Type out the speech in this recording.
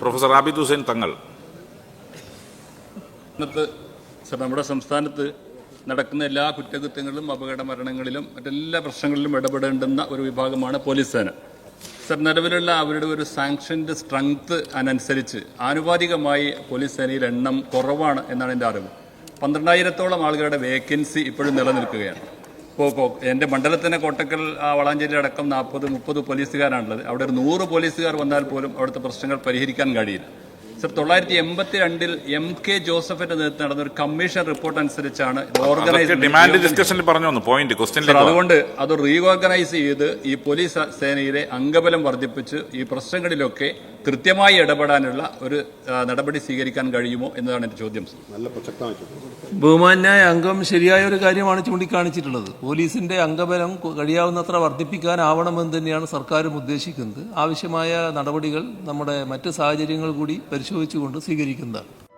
Professor Abid Hussain Thangal. ഇന്നത്തെ നമ്മുടെ സംസ്ഥാനത്ത് നടക്കുന്ന എല്ലാ കുറ്റകൃത്യങ്ങളിലും അപകട മരണങ്ങളിലും മറ്റെല്ലാ പ്രശ്നങ്ങളിലും ഇടപെടേണ്ടുന്ന ഒരു വിഭാഗമാണ് പോലീസ് സേന. സർ നിലവിലുള്ള അവരുടെ ഒരു സാങ്ഷന്റെ സ്ട്രെങ്ത് അതിനനുസരിച്ച് ആനുപാതികമായി പോലീസ് സേനയിൽ എണ്ണം കുറവാണ് എന്നാണ് എന്റെ അറിവ്. പന്ത്രണ്ടായിരത്തോളം ആളുകളുടെ വേക്കൻസി ഇപ്പോഴും നിലനിൽക്കുകയാണ്. എന്റെ മണ്ഡലത്തിന്റെ കോട്ടക്കൽ ആ, വളാഞ്ചേരി അടക്കം നാൽപ്പത് മുപ്പത് പോലീസുകാരാണുള്ളത്. അവിടെ ഒരു നൂറ് പോലീസുകാർ വന്നാൽ പോലും അവിടുത്തെ പ്രശ്നങ്ങൾ പരിഹരിക്കാൻ കഴിയില്ല. സർ തൊള്ളായിരത്തി എൺപത്തി രണ്ടിൽ എം കെ ജോസഫിന്റെ നേതൃത്വം നടന്ന ഒരു കമ്മീഷൻ റിപ്പോർട്ട് അനുസരിച്ചാണ് ഇത് ഓർഗനൈസ് ഡിമാൻഡ് ഡിസ്കഷനിൽ പറഞ്ഞു വന്നു പോയിന്റ് അതുകൊണ്ട് അത് റീഓർഗനൈസ് ചെയ്ത് ഈ പോലീസ് സേനയിലെ അംഗബലം വർദ്ധിപ്പിച്ച് ഈ പ്രശ്നങ്ങളിലൊക്കെ കൃത്യമായി ഇടപെടാനുള്ള ഒരു നടപടി സ്വീകരിക്കാൻ കഴിയുമോ എന്നതാണ് എന്റെ ചോദ്യം സർ. ബഹുമാന്യായ അംഗം ശരിയായ ഒരു കാര്യമാണ് ചൂണ്ടിക്കാണിച്ചിട്ടുള്ളത്. പോലീസിന്റെ അംഗബലം കഴിയാവുന്നത്ര വർദ്ധിപ്പിക്കാനാവണമെന്ന് തന്നെയാണ് സർക്കാരും ഉദ്ദേശിക്കുന്നത്. ആവശ്യമായ നടപടികൾ നമ്മുടെ മറ്റ് സാഹചര്യങ്ങൾ കൂടി പരിശോധിച്ചുകൊണ്ട് സ്വീകരിക്കുന്നതാണ്.